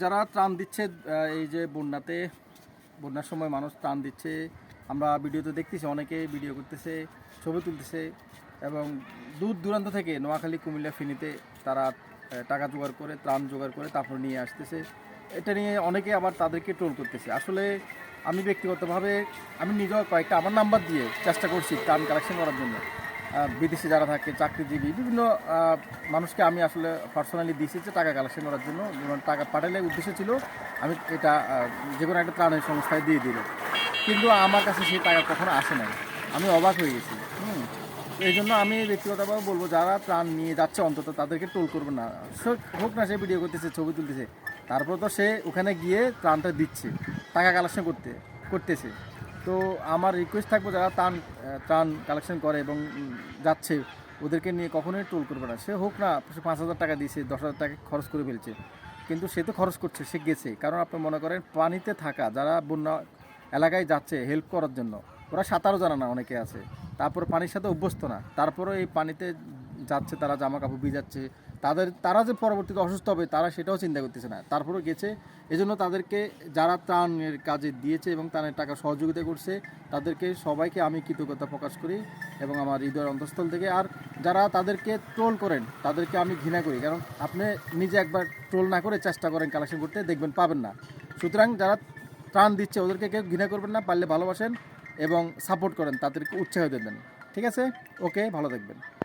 যারা ত্রাণ দিচ্ছে এই যে বন্যাতে, বন্যার সময় মানুষ ত্রাণ দিচ্ছে, আমরা ভিডিওতে দেখতেছি, অনেকে ভিডিও করতেছে, ছবি তুলতেছে এবং দূর দূরান্ত থেকে নোয়াখালী, কুমিল্লা, ফেনীতে তারা টাকা জোগাড় করে, ত্রাণ জোগাড় করে তারপর নিয়ে আসতেছে। এটা নিয়ে অনেকে আবার তাদেরকে ট্রোল করতেছে। আসলে আমি ব্যক্তিগতভাবে, আমি নিজেও কয়েকটা, আমার নাম্বার দিয়ে চেষ্টা করছি ত্রাণ কালেকশন করার জন্য। বিদেশে যারা থাকে, চাকরিজীবী, বিভিন্ন মানুষকে আমি আসলে পার্সোনালি দিয়েছি যে টাকা কালেকশন করার জন্য। টাকা পাঠালে উদ্দেশ্য ছিল, আমি এটা যে কোনো একটা ত্রাণের সংস্থায় দিয়ে দিল কিন্তু আমার কাছে সেই টাকা কখনো আসে নাই। আমি অবাক হয়ে গেছি। হুম। এই জন্য আমি ব্যক্তিগতভাবে বলব, যারা প্রাণ নিয়ে যাচ্ছে অন্তত তাদেরকে টোল করবে না। হোক না, সে ভিডিও করতেছে, ছবি তুলতেছে, তারপর তো সে ওখানে গিয়ে প্রাণটা দিচ্ছে, টাকা কালেকশন করতে, করতেছে। তো আমার রিকোয়েস্ট থাকব যারা আহ, ত্রাণ কালেকশন করে এবং যাচ্ছে ওদেরকে নিয়ে কখনোই টোল করবে না। সে হোক না সে পাঁচ হাজার টাকা দিয়েছে দশ হাজার টাকা খরচ করে ফেলছে কিন্তু সে তো খরচ করছে সে গেছে। কারণ আপনি মনে করেন পানিতে থাকা যারা বন্যা এলাকায় যাচ্ছে হেল্প করার জন্য ওরা সাঁতারও জানা না অনেকে আছে। তারপর পানির সাথে অভ্যস্ত না। তারপরে এই পানিতে যাচ্ছে, তারা জামা কাপড় ভিজাচ্ছে। তাদের, তারা যে পরবর্তীতে অসুস্থ হবে, তারা সেটাও চিন্তা করতেছে না। তারপরেও গেছে। এজন্য তাদেরকে, যারা ত্রাণের কাজে দিয়েছে এবং ত্রাণের টাকা সহযোগিতা করছে, তাদেরকে সবাইকে আমি কৃতজ্ঞতা প্রকাশ করি এবং আমার হৃদয়ের অন্তঃস্থল থেকে। আর যারা তাদেরকে ট্রোল করেন, তাদেরকে আমি ঘৃণা করি। কারণ আপনি নিজে একবার ট্রোল না করে চেষ্টা করেন কালেকশন করতে, দেখবেন পাবেন না। সুতরাং যারা ত্রাণ দিচ্ছে, ওদেরকে কেউ ঘৃণা করবেন না, পারলে ভালোবাসেন এবং সাপোর্ট করেন, তাদেরকে উৎসাহ দেবেন। ঠিক আছে? ওকে, ভালো থাকবেন।